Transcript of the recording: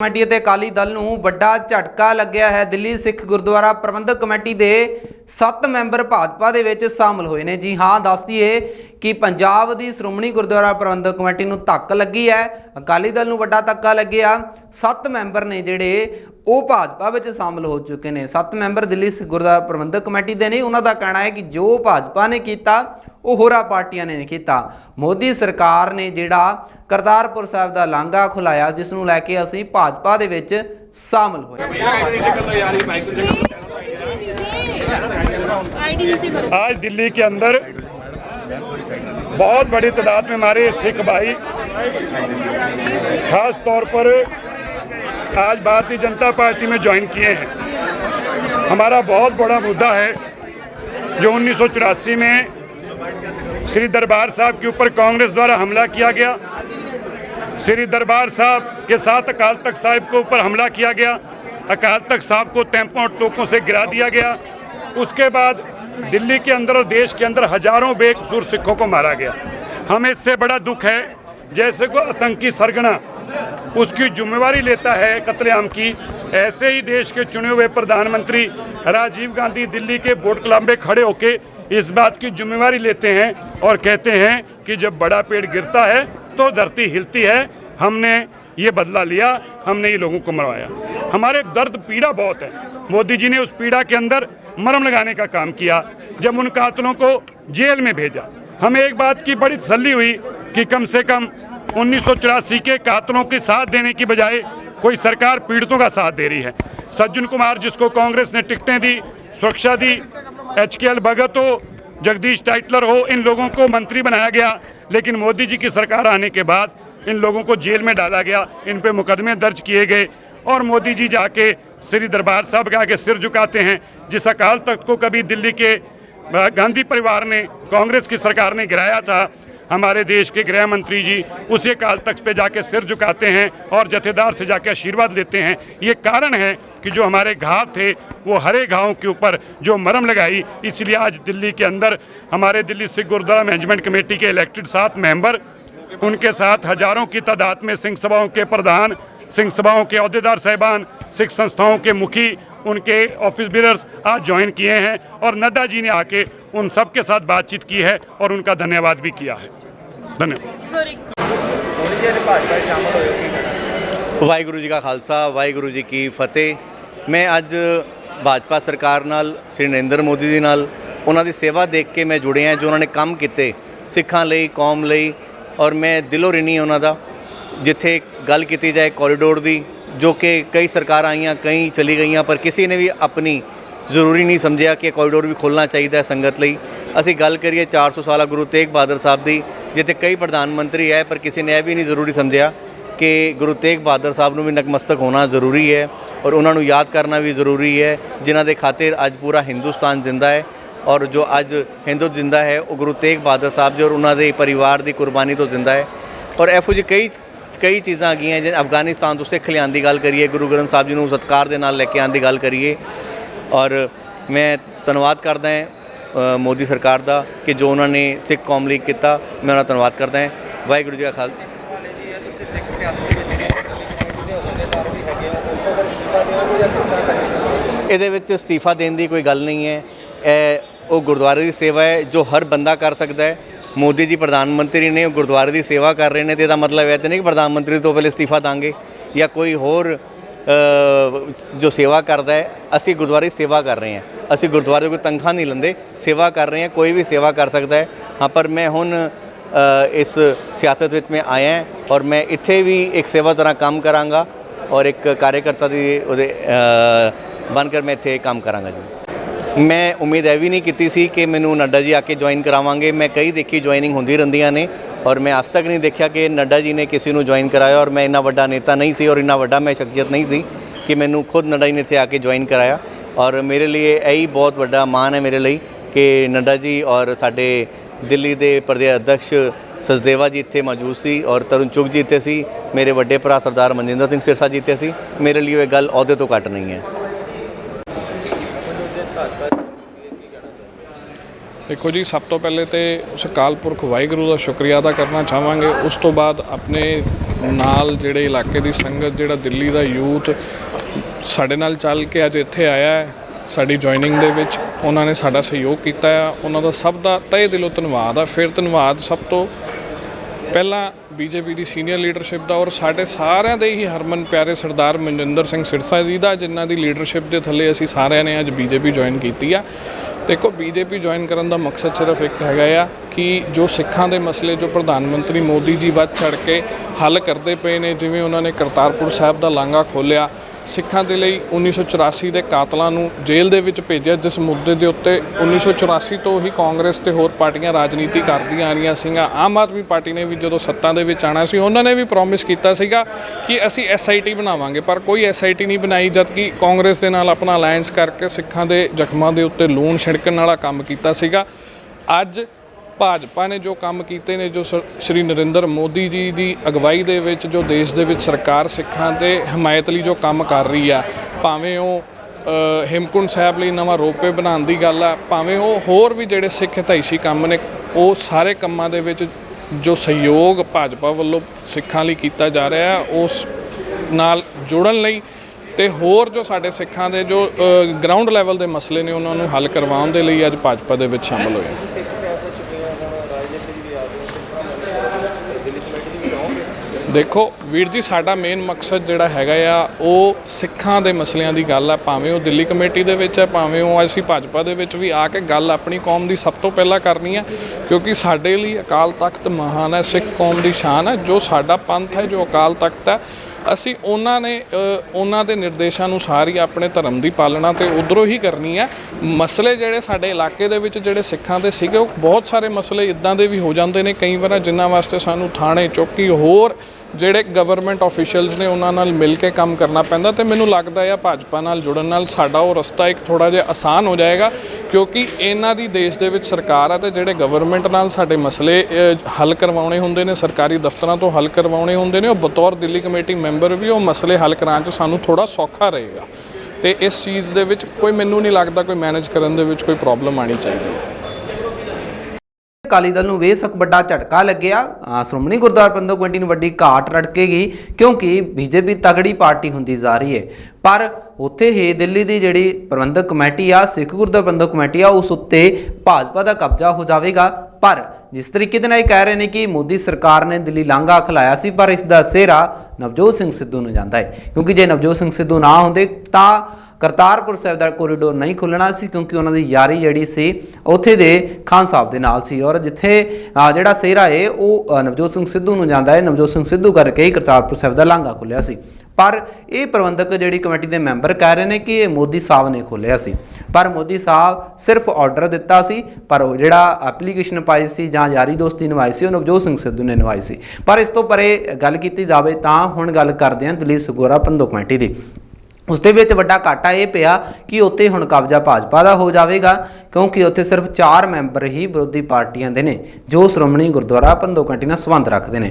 Committee ਅਤੇ ਅਕਾਲੀ ਦਲ ਨੂੰ ਵੱਡਾ ਝਟਕਾ ਲੱਗਿਆ ਹੈ। ਦਿੱਲੀ ਸਿੱਖ ਗੁਰਦੁਆਰਾ ਪ੍ਰਬੰਧਕ ਕਮੇਟੀ ਦੇ 7 ਮੈਂਬਰ ਭਾਜਪਾ ਦੇ ਵਿੱਚ ਸ਼ਾਮਲ ਹੋਏ ਨੇ। ਜੀ ਹਾਂ, ਦੱਸ ਦਈਏ ਕਿ ਪੰਜਾਬ ਦੀ ਸ਼੍ਰੋਮਣੀ ਗੁਰਦੁਆਰਾ ਪ੍ਰਬੰਧਕ ਕਮੇਟੀ ਨੂੰ ਧੱਕ ਲੱਗੀ ਹੈ। ਅਕਾਲੀ ਦਲ ਨੂੰ ਵੱਡਾ ਧੱਕਾ ਲੱਗਿਆ। 7 ਮੈਂਬਰ ਨੇ ਜਿਹੜੇ ਉਹ ਭਾਜਪਾ ਵਿੱਚ ਸ਼ਾਮਲ ਹੋ ਚੁੱਕੇ ਨੇ। 7 ਮੈਂਬਰ ਦਿੱਲੀ ਸਿੱਖ ਗੁਰਦੁਆਰਾ ਪ੍ਰਬੰਧਕ ਕਮੇਟੀ ਦੇ ਨੇ। ਉਹਨਾਂ ਦਾ ਕਹਿਣਾ ਹੈ ਕਿ ਜੋ ਭਾਜਪਾ ਨੇ ਕੀਤਾ ਉਹ ਹੋਰਾਂ ਪਾਰਟੀਆਂ ਨੇ ਨਹੀਂ ਕੀਤਾ ਮੋਦੀ ਸਰਕਾਰ ਨੇ ਜਿਹੜਾ ਕਰਤਾਰਪੁਰ ਸਾਹਿਬ ਦਾ ਲਾਂਘਾ ਖੁਲਾਇਆ ਜਿਸ ਨੂੰ ਲੈ ਕੇ ਅਸੀਂ ਭਾਜਪਾ ਦੇ ਵਿੱਚ ਸ਼ਾਮਲ ਹੋਏ आईडी नीचे करो आज दिल्ली के अंदर बहुत बड़ी तादाद में हमारे सिख भाई खास तौर पर आज भारतीय जनता पार्टी में ज्वाइन किए हैं हमारा बहुत बड़ा मुद्दा है जो उन्नीस में श्री दरबार साहब के ऊपर कांग्रेस द्वारा हमला किया गया। श्री दरबार साहब के साथ अकाल तख्त साहिब के ऊपर हमला किया गया। अकाल तख्त साहब को टेम्पों और तोपों से गिरा दिया गया। उसके बाद दिल्ली के अंदर और देश के अंदर हज़ारों बेकसूर सिखों को मारा गया। हमें इससे बड़ा दुख है, जैसे को आतंकी सरगना उसकी जिम्मेवारी लेता है कत्लेआम की। ऐसे ही देश के चुने हुए प्रधानमंत्री राजीव गांधी दिल्ली के बोट क्लब में खड़े होके इस बात की जिम्मेवारी लेते हैं और कहते हैं कि जब बड़ा पेड़ गिरता है तो धरती हिलती है। हमने ये बदला लिया, हमने ये लोगों को मरवाया। हमारे दर्द पीड़ा बहुत है। मोदी जी ने उस पीड़ा के अंदर मरम लगाने का काम किया, जब उन कातलों को जेल में भेजा। हमें एक बात की बड़ी तसली हुई कि कम से कम उन्नीस सौ चौरासी के कातलों के साथ देने की बजाय कोई सरकार पीड़ितों का साथ दे रही है। सज्जन कुमार, जिसको कांग्रेस ने टिकटें दी, सुरक्षा दी एच के एल भगत हो जगदीश टाइटलर हो, इन लोगों को मंत्री बनाया गया। लेकिन मोदी जी की सरकार आने के बाद इन लोगों को जेल में डाला गया। इन पर मुकदमे दर्ज किए गए और मोदी जी जाके श्री दरबार साहब के आगे सिर झुकाते हैं, जिस अकाल तख्त को कभी दिल्ली के गांधी परिवार ने, कांग्रेस की सरकार ने गिराया था। हमारे देश के गृह मंत्री जी उसी काल तख्त पे जाके सिर झुकाते हैं और जथेदार से जाके आशीर्वाद लेते हैं। ये कारण है कि जो हमारे घाव थे, वो हरे घावों के ऊपर जो मरम लगाई, इसलिए आज दिल्ली के अंदर, हमारे दिल्ली सिख गुरुद्वारा मैनेजमेंट कमेटी के इलेक्टेड सात मेंबर, उनके साथ हज़ारों की तादाद में सिंह सभाओं के प्रधान सिंह सभाओं के अहदेदार साहिबान सिख संस्थाओं के मुखी उनके ऑफिस बीरर्स आज ज्वाइन किए हैं और नड्डा जी ने आके उन सब के साथ बातचीत की है और उनका धन्यवाद भी किया है धन्यवाद सॉरी ਵਾਹਿਗੁਰੂ ਜੀ ਕਾ ਖਾਲਸਾ ਵਾਹਿਗੁਰੂ ਜੀ ਕੀ ਫਤਿਹ ਮੈਂ ਅੱਜ ਭਾਜਪਾ ਸਰਕਾਰ ਨਾਲ ਸ੍ਰੀ ਨਰਿੰਦਰ ਮੋਦੀ ਜੀ ਨਾਲ ਉਹਨਾਂ ਦੀ ਸੇਵਾ ਦੇਖ ਕੇ ਮੈਂ ਜੁੜਿਆ ਜੋ ਉਹਨਾਂ ਨੇ ਕੰਮ ਕੀਤੇ ਸਿੱਖਾਂ ਲਈ ਕੌਮ ਲਈ ਔਰ ਮੈਂ ਦਿਲੋਂ ਰਿਣੀ ਹਾਂ ਉਹਨਾਂ ਦਾ ਜਿੱਥੇ ਗੱਲ ਕੀਤੀ ਜਾਏ ਕੋਰੀਡੋਰ ਦੀ, ਜੋ ਕਿ ਕਈ ਸਰਕਾਰਾਂ ਆਈਆਂ, ਕਈ ਚਲੀ ਗਈਆਂ, ਪਰ ਕਿਸੇ ਨੇ ਵੀ ਆਪਣੀ ਜ਼ਰੂਰੀ ਨਹੀਂ ਸਮਝਿਆ ਕਿ ਕੋਰੀਡੋਰ ਵੀ ਖੋਲ੍ਹਣਾ ਚਾਹੀਦਾ ਹੈ ਸੰਗਤ ਲਈ। ਅਸੀਂ ਗੱਲ ਕਰੀਏ 400 ਸਾਲਾ ਗੁਰੂ ਤੇਗ ਬਹਾਦਰ ਸਾਹਿਬ ਦੀ, ਜਿੱਥੇ ਕਈ ਪ੍ਰਧਾਨ ਮੰਤਰੀ ਹੈ ਪਰ ਕਿਸੇ ਨੇ ਇਹ ਵੀ ਨਹੀਂ ਜ਼ਰੂਰੀ ਸਮਝਿਆ ਕਿ ਗੁਰੂ ਤੇਗ ਬਹਾਦਰ ਸਾਹਿਬ ਨੂੰ ਵੀ ਨਤਮਸਤਕ ਹੋਣਾ ਜ਼ਰੂਰੀ ਹੈ ਔਰ ਉਹਨਾਂ ਨੂੰ ਯਾਦ ਕਰਨਾ ਵੀ ਜ਼ਰੂਰੀ ਹੈ, ਜਿਨ੍ਹਾਂ ਦੇ ਖਾਤਰ ਅੱਜ ਪੂਰਾ ਹਿੰਦੁਸਤਾਨ ਜ਼ਿੰਦਾ ਹੈ ਔਰ ਜੋ ਅੱਜ ਹਿੰਦੂ ਜ਼ਿੰਦਾ ਹੈ, ਉਹ ਗੁਰੂ ਤੇਗ ਬਹਾਦਰ ਸਾਹਿਬ ਜੀ ਔਰ ਉਹਨਾਂ ਦੇ ਪਰਿਵਾਰ ਦੀ ਕੁਰਬਾਨੀ ਤੋਂ ਜ਼ਿੰਦਾ ਹੈ। ਔਰ ਇਹੋ ਜਿਹੀ ਕਈ ਕਈ ਚੀਜ਼ਾਂ ਹੈਗੀਆਂ ਜਿਵੇਂ ਅਫਗਾਨਿਸਤਾਨ ਤੋਂ ਸਿੱਖ ਲਿਆਉਣ ਦੀ ਗੱਲ ਕਰੀਏ ਗੁਰੂ ਗ੍ਰੰਥ ਸਾਹਿਬ ਜੀ ਨੂੰ ਸਤਕਾਰ ਦੇ ਨਾਲ ਲੈ ਕੇ ਆਉਣ ਦੀ ਗੱਲ ਕਰੀਏ। ਔਰ ਮੈਂ ਧੰਨਵਾਦ ਕਰਦਾ ਹਾਂ ਮੋਦੀ ਸਰਕਾਰ ਦਾ ਕਿ ਜੋ ਉਹਨਾਂ ਨੇ ਸਿੱਖ ਕੌਮ ਲਈ ਕੀਤਾ ਮੈਂ ਉਹਨਾਂ ਦਾ ਧੰਨਵਾਦ ਕਰਦਾ ਹਾਂ। ਵਾਹਿਗੁਰੂ ਜੀ ਕਾ ਖਾਲਸਾ। ਇਹਦੇ ਵਿੱਚ ਅਸਤੀਫਾ ਦੇਣ ਦੀ ਕੋਈ ਗੱਲ ਨਹੀਂ ਹੈ। ਇਹ ਉਹ ਗੁਰਦੁਆਰੇ ਦੀ ਸੇਵਾ ਹੈ ਜੋ ਹਰ ਬੰਦਾ ਕਰ ਸਕਦਾ ਹੈ। ਮੋਦੀ ਜੀ ਪ੍ਰਧਾਨ ਮੰਤਰੀ ਨੇ ਉਹ ਗੁਰਦੁਆਰੇ ਦੀ ਸੇਵਾ ਕਰ ਰਹੇ ਨੇ ਤੇ ਇਹਦਾ ਮਤਲਬ ਇਹ ਤਾਂ ਨਹੀਂ ਕਿ ਪ੍ਰਧਾਨ ਮੰਤਰੀ ਤੋਂ ਪਹਿਲੇ ਅਸਤੀਫਾ ਦਾਂਗੇ ਜਾਂ ਕੋਈ ਹੋਰ ਜੋ ਸੇਵਾ ਕਰਦਾ ਹੈ, ਅਸੀਂ ਗੁਰਦੁਆਰੇ ਸੇਵਾ ਕਰ ਰਹੇ ਹਾਂ। ਅਸੀਂ ਗੁਰਦੁਆਰੇ ਤੋਂ ਕੋਈ ਤਨਖਾਹ ਨਹੀਂ ਲੈਂਦੇ, ਸੇਵਾ ਕਰ ਰਹੇ ਹਾਂ, ਕੋਈ ਵੀ ਸੇਵਾ ਕਰ ਸਕਦਾ ਹੈ। ਹਾਂ, ਪਰ ਮੈਂ ਹੁਣ ਇਸ ਸਿਆਸਤ ਵਿੱਚ ਮੈਂ ਆਇਆ ਔਰ ਮੈਂ ਇੱਥੇ ਵੀ ਇੱਕ ਸੇਵਾ ਤਰ੍ਹਾਂ ਕੰਮ ਕਰਾਂਗਾ ਔਰ ਇੱਕ ਕਾਰਜਕਰਤਾ ਦੀ ਉਹਦੇ ਬਣ ਕਰ ਮੈਂ ਇੱਥੇ ਕੰਮ ਕਰਾਂਗਾ ਜੀ। ਮੈਂ ਉਮੀਦ ਇਹ ਵੀ ਨਹੀਂ ਕੀਤੀ ਸੀ ਕਿ ਮੈਨੂੰ ਨੱਡਾ ਜੀ ਆ ਕੇ ਜੁਆਇਨ ਕਰਾਵਾਂਗੇ। ਮੈਂ ਕਈ ਦੇਖੀ ਜੁਆਇਨਿੰਗ ਹੁੰਦੀ ਰਹਿੰਦੀਆਂ ਨੇ ਔਰ ਮੈਂ ਅੱਜ ਤੱਕ ਨਹੀਂ ਦੇਖਿਆ ਕਿ ਨੱਡਾ ਜੀ ਨੇ ਕਿਸੇ ਨੂੰ ਜੁਆਇਨ ਕਰਾਇਆ ਔਰ ਮੈਂ ਇੰਨਾ ਵੱਡਾ ਨੇਤਾ ਨਹੀਂ ਸੀ ਔਰ ਇੰਨਾ ਵੱਡਾ ਮੈਂ ਸ਼ਖਸੀਅਤ ਨਹੀਂ ਸੀ ਕਿ ਮੈਨੂੰ ਖੁਦ ਨੱਡਾ ਜੀ ਨੇ ਇੱਥੇ ਆ ਕੇ ਜੁਆਇਨ ਕਰਾਇਆ। ਔਰ ਮੇਰੇ ਲਈ ਇਹੀ ਬਹੁਤ ਵੱਡਾ ਮਾਣ ਹੈ ਮੇਰੇ ਲਈ ਕਿ ਨੱਡਾ ਜੀ ਔਰ ਸਾਡੇ ਦਿੱਲੀ ਦੇ ਪ੍ਰਦੇਸ਼ ਅਧਿਕਸ਼ ਸਚਦੇਵਾ ਜੀ ਇੱਥੇ ਮੌਜੂਦ ਸੀ ਔਰ ਤਰੁਣ ਚੁਗ ਜੀ ਇੱਥੇ ਸੀ। ਮੇਰੇ ਵੱਡੇ ਭਰਾ ਸਰਦਾਰ ਮਨਜਿੰਦਰ ਸਿੰਘ ਸਿਰਸਾ ਜੀ ਇੱਥੇ ਸੀ। ਮੇਰੇ ਲਈ ਇਹ ਗੱਲ ਅਹੁਦੇ ਤੋਂ ਘੱਟ ਨਹੀਂ ਹੈ। ਦੇਖੋ ਜੀ, ਸਭ ਤੋਂ ਪਹਿਲੇ ਤੇ ਉਸ ਅਕਾਲ ਪੁਰਖ ਵਾਹਿਗੁਰੂ ਦਾ ਸ਼ੁਕਰੀਆ ਅਦਾ ਕਰਨਾ ਚਾਹਾਂਗੇ। ਉਸ ਤੋਂ ਬਾਅਦ ਆਪਣੇ ਨਾਲ ਜਿਹੜੇ ਇਲਾਕੇ ਦੀ ਸੰਗਤ, ਜਿਹੜਾ ਦਿੱਲੀ ਦਾ ਯੂਥ ਸਾਡੇ ਨਾਲ ਚੱਲ ਕੇ ਅੱਜ ਇੱਥੇ ਆਇਆ ਹੈ, ਸਾਡੀ ਜੁਆਇਨਿੰਗ ਦੇ ਵਿੱਚ, ਉਹਨਾਂ ਨੇ ਸਾਡਾ ਸਹਿਯੋਗ ਕੀਤਾ ਆ। ਉਹਨਾਂ ਦਾ ਸਭ ਦਾ ਤਹਿ ਦਿਲੋਂ ਧੰਨਵਾਦ ਆ। ਫਿਰ ਧੰਨਵਾਦ ਸਭ ਤੋਂ ਪਹਿਲਾਂ ਬੀਜੇਪੀ ਦੀ ਸੀਨੀਅਰ ਲੀਡਰਸ਼ਿਪ ਦਾ ਔਰ ਸਾਡੇ ਸਾਰਿਆਂ ਦੇ ਹੀ ਹਰਮਨ ਪਿਆਰੇ ਸਰਦਾਰ ਮਨਜਿੰਦਰ ਸਿੰਘ ਸਿਰਸਾ ਜੀ ਦਾ, ਜਿਨ੍ਹਾਂ ਦੀ ਲੀਡਰਸ਼ਿਪ ਦੇ ਥੱਲੇ ਅਸੀਂ ਸਾਰਿਆਂ ਨੇ ਅੱਜ ਬੀਜੇਪੀ ਜੁਆਇਨ ਕੀਤੀ ਆ। ਦੇਖੋ, ਬੀਜੇਪੀ ਜੁਆਇਨ ਕਰਨ ਦਾ ਮਕਸਦ ਸਿਰਫ ਇੱਕ ਹੈਗਾ ਆ ਕਿ ਜੋ ਸਿੱਖਾਂ ਦੇ ਮਸਲੇ ਜੋ ਪ੍ਰਧਾਨ ਮੰਤਰੀ ਮੋਦੀ ਜੀ ਵੱਧ ਚੜ ਕੇ ਹੱਲ ਕਰਦੇ ਪਏ ਨੇ, ਜਿਵੇਂ ਉਹਨਾਂ ਨੇ ਕਰਤਾਰਪੁਰ ਸਾਹਿਬ ਦਾ ਲਾਂਘਾ ਖੋਲ੍ਹਿਆ ਸਿੱਖਾਂ ਦੇ ਲਈ 1984 ਦੇ ਕਾਤਲਾਂ ਨੂੰ ਜੇਲ੍ਹ ਦੇ ਵਿੱਚ ਭੇਜਿਆ, ਜਿਸ ਮੁੱਦੇ ਦੇ ਉੱਤੇ 1984 ਤੋਂ ਹੀ ਕਾਂਗਰਸ ਤੇ ਹੋਰ ਪਾਰਟੀਆਂ ਰਾਜਨੀਤੀ ਕਰਦੀਆਂ ਆ ਰਹੀਆਂ ਸੀਗੀਆਂ। ਆਮ ਆਦਮੀ ਪਾਰਟੀ ਨੇ ਵੀ ਜਦੋਂ ਸੱਤਾ ਦੇ ਵਿੱਚ ਆਣਾ ਸੀ, ਉਹਨਾਂ ਨੇ ਵੀ ਪ੍ਰੋਮਿਸ ਕੀਤਾ ਸੀਗਾ ਕਿ ਅਸੀਂ ਐਸਆਈਟੀ ਬਣਾਵਾਂਗੇ, ਪਰ ਕੋਈ ਐਸਆਈਟੀ ਨਹੀਂ ਬਣਾਈ ਜਦ ਕਿ ਕਾਂਗਰਸ ਦੇ ਨਾਲ ਆਪਣਾ ਅਲਾਈਅੰਸ ਕਰਕੇ ਸਿੱਖਾਂ ਦੇ ਜ਼ਖਮਾਂ ਦੇ ਉੱਤੇ ਲੂਣ ਛਿੜਕਣ ਵਾਲਾ ਕੰਮ ਕੀਤਾ ਸੀਗਾ। ਅੱਜ ਭਾਜਪਾ ਨੇ ਜੋ ਕੰਮ ਕੀਤੇ ਨੇ ਜੋ ਸ- ਸ਼੍ਰੀ ਨਰਿੰਦਰ ਮੋਦੀ ਜੀ ਦੀ ਅਗਵਾਈ ਦੇ ਵਿੱਚ ਜੋ ਦੇਸ਼ ਦੇ ਵਿੱਚ ਸਰਕਾਰ ਸਿੱਖਾਂ ਦੇ ਹਮਾਇਤ ਲਈ ਜੋ ਕੰਮ ਕਰ ਰਹੀ ਆ ਭਾਵੇਂ ਉਹ ਅ, ਹੇਮਕੁੰਟ ਸਾਹਿਬ ਲਈ ਨਵਾਂ ਰੋਪਵੇ ਬਣਾਉਣ ਦੀ ਗੱਲ ਆ ਭਾਵੇਂ ਉਹ ਹੋਰ ਵੀ ਜਿਹੜੇ ਸਿੱਖ ਹਿਤੈਸ਼ੀ ਕੰਮ ਨੇ ਉਹ ਸਾਰੇ ਕੰਮਾਂ ਦੇ ਵਿੱਚ ਜੋ ਸਹਿਯੋਗ ਭਾਜਪਾ ਵੱਲੋਂ ਸਿੱਖਾਂ ਲਈ ਕੀਤਾ ਜਾ ਰਿਹਾ ਹੈ ਉਸ ਨਾਲ ਜੁੜਨ ਲਈ ਤੇ ਹੋਰ ਜੋ ਸਾਡੇ ਸਿੱਖਾਂ ਦੇ ਜੋ ਗਰਾਊਂਡ ਲੈਵਲ ਦੇ ਮਸਲੇ ਨੇ ਉਹਨਾਂ ਨੂੰ ਹੱਲ ਕਰਵਾਉਣ ਦੇ ਲਈ ਅੱਜ ਭਾਜਪਾ ਦੇ ਵਿੱਚ ਸ਼ਾਮਲ ਹੋਏ ਦੇਖੋ ਵੀਰ ਜੀ, ਸਾਡਾ ਮੇਨ ਮਕਸਦ ਜਿਹੜਾ ਹੈਗਾ ਆ, ਉਹ ਸਿੱਖਾਂ ਦੇ ਮਸਲਿਆਂ ਦੀ ਗੱਲ ਆ, ਭਾਵੇਂ ਉਹ ਦਿੱਲੀ ਕਮੇਟੀ ਦੇ ਵਿੱਚ ਹੈ ਭਾਵੇਂ ਉਹ ਅਸੀਂ ਭਾਜਪਾ ਦੇ ਵਿੱਚ ਵੀ ਆ ਕੇ ਗੱਲ ਆਪਣੀ ਕੌਮ ਦੀ ਸਭ ਤੋਂ ਪਹਿਲਾਂ ਕਰਨੀ ਹੈ ਕਿਉਂਕਿ ਸਾਡੇ ਲਈ ਅਕਾਲ ਤਖਤ ਮਹਾਨ ਹੈ ਸਿੱਖ ਕੌਮ ਦੀ ਸ਼ਾਨ ਹੈ ਜੋ ਸਾਡਾ ਪੰਥ ਹੈ, ਜੋ ਅਕਾਲ ਤਖਤ ਹੈ ਅਸੀਂ ਉਹਨਾਂ ਨੇ ਉਹਨਾਂ ਦੇ ਨਿਰਦੇਸ਼ਾਂ ਅਨੁਸਾਰ ਹੀ ਆਪਣੇ ਧਰਮ ਦੀ ਪਾਲਣਾ ਤੇ ਉਧਰੋਂ ਹੀ ਕਰਨੀ ਹੈ ਮਸਲੇ ਜਿਹੜੇ ਸਾਡੇ ਇਲਾਕੇ ਦੇ ਵਿੱਚ ਜਿਹੜੇ ਸਿੱਖਾਂ ਦੇ ਸੀਗੇ, ਉਹ ਬਹੁਤ ਸਾਰੇ ਮਸਲੇ ਇਦਾਂ ਦੇ ਵੀ ਹੋ ਜਾਂਦੇ ਨੇ, ਕਈ ਵਾਰ ਜਿਨ੍ਹਾਂ ਵਾਸਤੇ ਸਾਨੂੰ ਥਾਣੇ ਚੌਕੀ ਹੋਰ ਜਿਹੜੇ ਗਵਰਨਮੈਂਟ ਆਫੀਸ਼ੀਅਲਸ ਨੇ ਉਹਨਾਂ ਨਾਲ ਮਿਲ ਕੇ ਕੰਮ ਕਰਨਾ ਪੈਂਦਾ ਤੇ ਮੈਨੂੰ ਲੱਗਦਾ ਹੈ ਭਾਜਪਾ ਨਾਲ ਜੁੜਨ ਨਾਲ ਸਾਡਾ ਉਹ ਰਸਤਾ ਇੱਕ ਥੋੜਾ ਜਿਹਾ ਆਸਾਨ ਹੋ ਜਾਏਗਾ, ਕਿਉਂਕਿ ਇਹਨਾਂ ਦੀ ਦੇਸ਼ ਦੇ ਵਿੱਚ ਸਰਕਾਰ ਆ ਤੇ ਜਿਹੜੇ ਗਵਰਨਮੈਂਟ ਨਾਲ ਸਾਡੇ ਮਸਲੇ ਹੱਲ ਕਰਵਾਉਣੇ ਹੁੰਦੇ ਨੇ, ਸਰਕਾਰੀ ਦਫ਼ਤਰਾਂ ਤੋਂ ਹੱਲ ਕਰਵਾਉਣੇ ਹੁੰਦੇ ਨੇ, ਉਹ ਬਤੌਰ ਦਿੱਲੀ ਕਮੇਟੀ ਮੈਂਬਰ ਵੀ ਉਹ ਮਸਲੇ ਹੱਲ ਕਰਾਉਣ 'ਚ ਸਾਨੂੰ ਥੋੜਾ ਸੌਖਾ ਰਹੇਗਾ। ਤੇ ਇਸ ਚੀਜ਼ ਦੇ ਵਿੱਚ ਕੋਈ ਮੈਨੂੰ ਨਹੀਂ ਲੱਗਦਾ ਕੋਈ ਮੈਨੇਜ ਕਰਨ ਦੇ ਵਿੱਚ ਕੋਈ ਪ੍ਰੋਬਲਮ ਆਣੀ ਚਾਹੀਦੀ। ਅਕਾਲੀ ਦਲ ਨੂੰ ਬੇਸ਼ੱਕ ਵੱਡਾ ਝਟਕਾ ਲੱਗਿਆ। ਸ਼੍ਰੋਮਣੀ ਗੁਰਦੁਆਰਾ ਪ੍ਰਬੰਧਕ ਕਮੇਟੀ ਨੂੰ ਵੱਡੀ ਘਾਟ ਰੜਕੇਗੀ ਕਿਉਂਕਿ ਬੀਜੇਪੀ ਤਗੜੀ ਪਾਰਟੀ ਹੁੰਦੀ ਜਾ ਰਹੀ ਹੈ। ਪਰ ਉੱਥੇ ਹੀ ਦਿੱਲੀ ਦੀ ਜਿਹੜੀ ਪ੍ਰਬੰਧਕ ਕਮੇਟੀ ਆ, ਸਿੱਖ ਗੁਰਦੁਆਰਾ ਪ੍ਰਬੰਧਕ ਕਮੇਟੀ ਆ, ਉਸ ਉੱਤੇ ਭਾਜਪਾ ਦਾ ਕਬਜ਼ਾ ਹੋ ਜਾਵੇਗਾ। ਪਰ ਜਿਸ ਤਰੀਕੇ ਦੇ ਨਾਲ ਇਹ ਕਹਿ ਰਹੇ ਨੇ ਕਿ ਮੋਦੀ ਸਰਕਾਰ ਨੇ ਦਿੱਲੀ ਲਾਂਘਾ ਖਲਾਇਆ ਸੀ, ਪਰ ਇਸ ਦਾ ਸਿਹਰਾ ਨਵਜੋਤ ਸਿੰਘ ਸਿੱਧੂ ਨੂੰ ਜਾਂਦਾ ਹੈ। ਕਿਉਂਕਿ ਜੇ ਨਵਜੋਤ ਸਿੰਘ ਸਿੱਧੂ ਨਾ ਹੁੰਦੇ ਤਾਂ ਕਰਤਾਰਪੁਰ ਸਾਹਿਬ ਦਾ ਕੋਰੀਡੋਰ ਨਹੀਂ ਖੁੱਲਣਾ ਸੀ ਕਿਉਂਕਿ ਉਹਨਾਂ ਦੀ ਯਾਰੀ ਜਿਹੜੀ ਸੀ ਉੱਥੇ ਦੇ ਖਾਨ ਸਾਹਿਬ ਦੇ ਨਾਲ ਸੀ। ਔਰ ਜਿੱਥੇ ਜਿਹੜਾ ਸਿਹਰਾ ਹੈ ਉਹ ਨਵਜੋਤ ਸਿੰਘ ਸਿੱਧੂ ਨੂੰ ਜਾਂਦਾ ਹੈ ਨਵਜੋਤ ਸਿੰਘ ਸਿੱਧੂ ਕਰਕੇ ਹੀ ਕਰਤਾਰਪੁਰ ਸਾਹਿਬ ਦਾ ਲਾਂਘਾ ਖੁੱਲਿਆ ਸੀ। ਪਰ ਇਹ ਪ੍ਰਬੰਧਕ ਜਿਹੜੀ ਕਮੇਟੀ ਦੇ ਮੈਂਬਰ ਕਹਿ ਰਹੇ ਨੇ ਕਿ ਇਹ ਮੋਦੀ ਸਾਹਿਬ ਨੇ ਖੋਲ੍ਹਿਆ ਸੀ। ਪਰ ਮੋਦੀ ਸਾਹਿਬ ਸਿਰਫ ਆਰਡਰ ਦਿੱਤਾ ਸੀ, ਪਰ ਉਹ ਜਿਹੜਾ ਐਪਲੀਕੇਸ਼ਨ ਪਾਈ ਸੀ ਜਾਂ ਯਾਰੀ ਦੋਸਤੀ ਨਿਭਾਈ ਸੀ, ਉਹ ਨਵਜੋਤ ਸਿੰਘ ਸਿੱਧੂ ਨੇ ਨਿਭਾਈ ਸੀ। ਪਰ ਇਸ ਤੋਂ ਪਰੇ ਗੱਲ ਕੀਤੀ ਜਾਵੇ ਤਾਂ ਹੁਣ ਗੱਲ ਕਰਦੇ ਹਾਂ ਦਿੱਲੀ ਸੁਗੋਰਾ ਪ੍ਰਬੰਧਕ ਕਮੇਟੀ ਦੀ। ਉਸ ਦੇ ਵਿੱਚ ਵੱਡਾ ਘਾਟਾ ਇਹ ਪਿਆ ਕਿ ਉੱਥੇ ਹੁਣ ਕਬਜ਼ਾ ਭਾਜਪਾ ਦਾ ਹੋ ਜਾਵੇਗਾ, ਕਿਉਂਕਿ ਉੱਥੇ ਸਿਰਫ 4 ਮੈਂਬਰ ਹੀ ਵਿਰੋਧੀ ਪਾਰਟੀਆਂ ਦੇ ਨੇ, ਜੋ ਸ਼੍ਰੋਮਣੀ ਗੁਰਦੁਆਰਾ ਪ੍ਰਬੰਧਕ ਕਮੇਟੀ ਨਾਲ ਸੰਬੰਧ ਰੱਖਦੇ ਨੇ।